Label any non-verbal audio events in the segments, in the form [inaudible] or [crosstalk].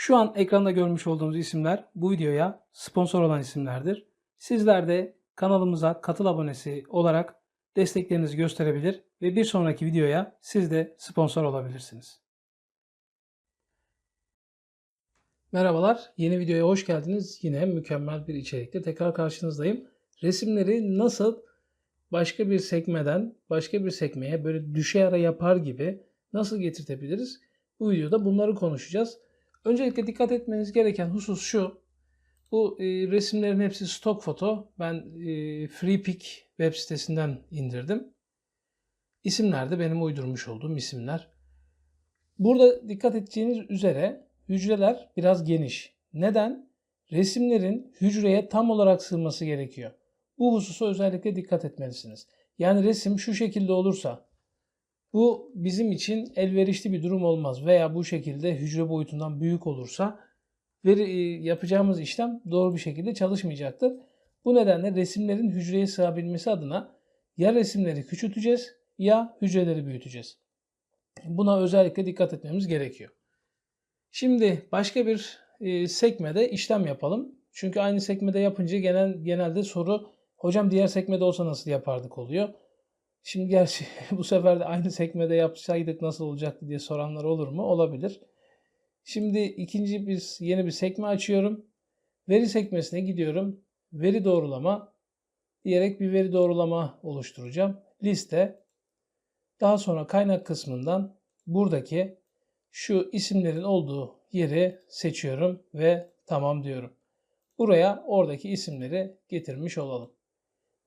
Şu an ekranda görmüş olduğunuz isimler bu videoya sponsor olan isimlerdir. Sizler de kanalımıza katıl abonesi olarak desteklerinizi gösterebilir ve bir sonraki videoya siz de sponsor olabilirsiniz. Merhabalar, yeni videoya hoş geldiniz. Yine mükemmel bir içerikte tekrar karşınızdayım. Resimleri nasıl başka bir sekmeden başka bir sekmeye böyle düşe ara yapar gibi nasıl getirtebiliriz? Bu videoda bunları konuşacağız. Öncelikle dikkat etmeniz gereken husus şu. Bu e, resimlerin hepsi stok foto. Ben e, FreePic web sitesinden indirdim. İsimler de benim uydurmuş olduğum isimler. Burada dikkat edeceğiniz üzere hücreler biraz geniş. Neden? Resimlerin hücreye tam olarak sığması gerekiyor. Bu hususa özellikle dikkat etmelisiniz. Yani resim şu şekilde olursa bu bizim için elverişli bir durum olmaz veya bu şekilde hücre boyutundan büyük olursa veri, e, yapacağımız işlem doğru bir şekilde çalışmayacaktır. Bu nedenle resimlerin hücreye sığabilmesi adına ya resimleri küçülteceğiz ya hücreleri büyüteceğiz. Buna özellikle dikkat etmemiz gerekiyor. Şimdi başka bir e, sekmede işlem yapalım. Çünkü aynı sekmede yapınca genel genelde soru hocam diğer sekmede olsa nasıl yapardık oluyor. Şimdi gerçi [laughs] bu sefer de aynı sekmede yapsaydık nasıl olacaktı diye soranlar olur mu? Olabilir. Şimdi ikinci bir yeni bir sekme açıyorum. Veri sekmesine gidiyorum. Veri doğrulama diyerek bir veri doğrulama oluşturacağım. Liste. Daha sonra kaynak kısmından buradaki şu isimlerin olduğu yeri seçiyorum ve tamam diyorum. Buraya oradaki isimleri getirmiş olalım.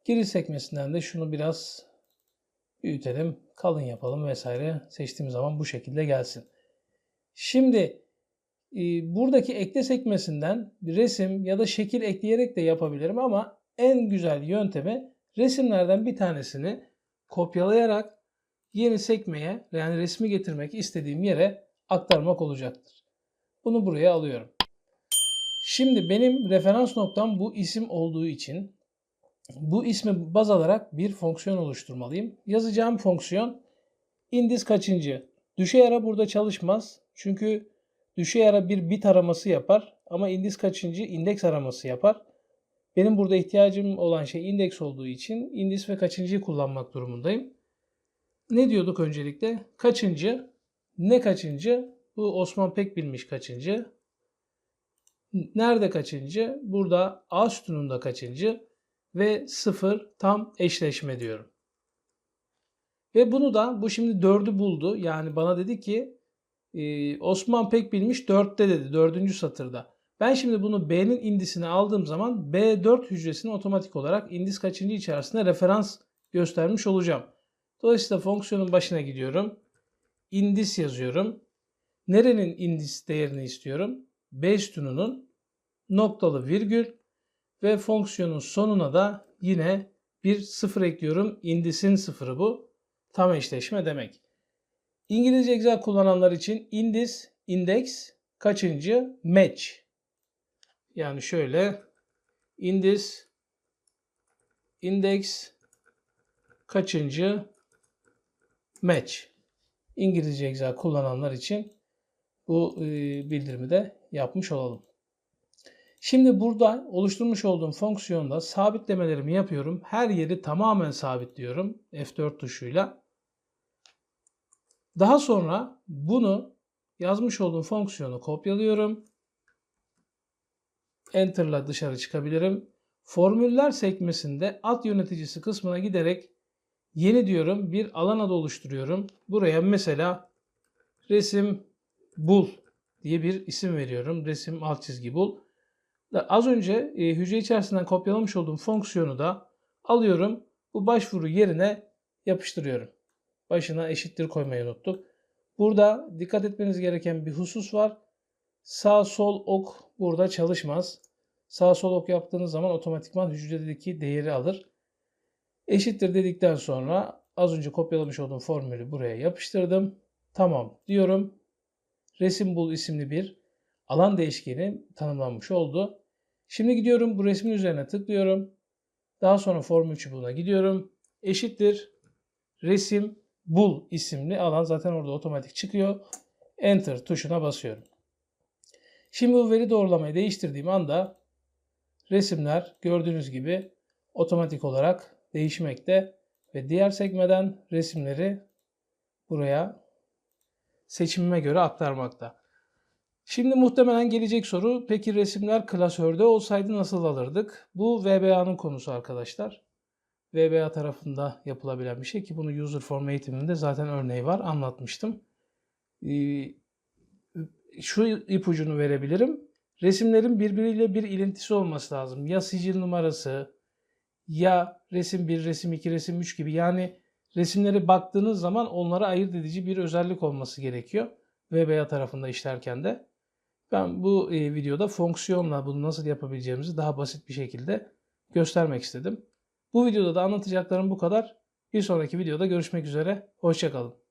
Giriş sekmesinden de şunu biraz büyütelim, kalın yapalım vesaire. Seçtiğimiz zaman bu şekilde gelsin. Şimdi e, buradaki ekle sekmesinden resim ya da şekil ekleyerek de yapabilirim ama en güzel yöntemi resimlerden bir tanesini kopyalayarak yeni sekmeye yani resmi getirmek istediğim yere aktarmak olacaktır. Bunu buraya alıyorum. Şimdi benim referans noktam bu isim olduğu için bu ismi baz alarak bir fonksiyon oluşturmalıyım. Yazacağım fonksiyon indiz kaçıncı? Düşey ara burada çalışmaz. Çünkü düşey ara bir bit araması yapar ama indiz kaçıncı indeks araması yapar. Benim burada ihtiyacım olan şey indeks olduğu için indiz ve kaçıncıyı kullanmak durumundayım. Ne diyorduk öncelikle? Kaçıncı? Ne kaçıncı? Bu Osman pek bilmiş kaçıncı. Nerede kaçıncı? Burada A sütununda kaçıncı? Ve 0 tam eşleşme diyorum. Ve bunu da bu şimdi 4'ü buldu. Yani bana dedi ki e, Osman pek bilmiş 4'te dedi 4. satırda. Ben şimdi bunu B'nin indisini aldığım zaman B4 hücresini otomatik olarak indis kaçıncı içerisinde referans göstermiş olacağım. Dolayısıyla fonksiyonun başına gidiyorum. Indis yazıyorum. Nerenin indis değerini istiyorum? B sütununun noktalı virgül ve fonksiyonun sonuna da yine bir sıfır ekliyorum. Indisin sıfırı bu. Tam eşleşme demek. İngilizce Excel kullananlar için indis, index kaçıncı? Match. Yani şöyle indis, index kaçıncı? Match. İngilizce Excel kullananlar için bu bildirimi de yapmış olalım. Şimdi burada oluşturmuş olduğum fonksiyonda sabitlemelerimi yapıyorum. Her yeri tamamen sabitliyorum F4 tuşuyla. Daha sonra bunu yazmış olduğum fonksiyonu kopyalıyorum. Enter'la dışarı çıkabilirim. Formüller sekmesinde alt yöneticisi kısmına giderek yeni diyorum bir alan adı oluşturuyorum. Buraya mesela resim bul diye bir isim veriyorum. Resim alt çizgi bul. Az önce e, hücre içerisinden kopyalamış olduğum fonksiyonu da alıyorum. Bu başvuru yerine yapıştırıyorum. Başına eşittir koymayı unuttuk. Burada dikkat etmeniz gereken bir husus var. Sağ sol ok burada çalışmaz. Sağ sol ok yaptığınız zaman otomatikman hücredeki değeri alır. Eşittir dedikten sonra az önce kopyalamış olduğum formülü buraya yapıştırdım. Tamam diyorum. Resim bul isimli bir alan değişkeni tanımlanmış oldu. Şimdi gidiyorum bu resmin üzerine tıklıyorum. Daha sonra formül çubuğuna gidiyorum. Eşittir resim bul isimli alan zaten orada otomatik çıkıyor. Enter tuşuna basıyorum. Şimdi bu veri doğrulamayı değiştirdiğim anda resimler gördüğünüz gibi otomatik olarak değişmekte ve diğer sekmeden resimleri buraya seçimime göre aktarmakta. Şimdi muhtemelen gelecek soru peki resimler klasörde olsaydı nasıl alırdık? Bu VBA'nın konusu arkadaşlar. VBA tarafında yapılabilen bir şey ki bunu user form eğitiminde zaten örneği var anlatmıştım. Ee, şu ipucunu verebilirim. Resimlerin birbiriyle bir ilintisi olması lazım. Ya sicil numarası ya resim 1, resim 2, resim 3 gibi yani resimlere baktığınız zaman onlara ayırt edici bir özellik olması gerekiyor. VBA tarafında işlerken de. Ben bu e, videoda fonksiyonla bunu nasıl yapabileceğimizi daha basit bir şekilde göstermek istedim. Bu videoda da anlatacaklarım bu kadar. Bir sonraki videoda görüşmek üzere. Hoşçakalın.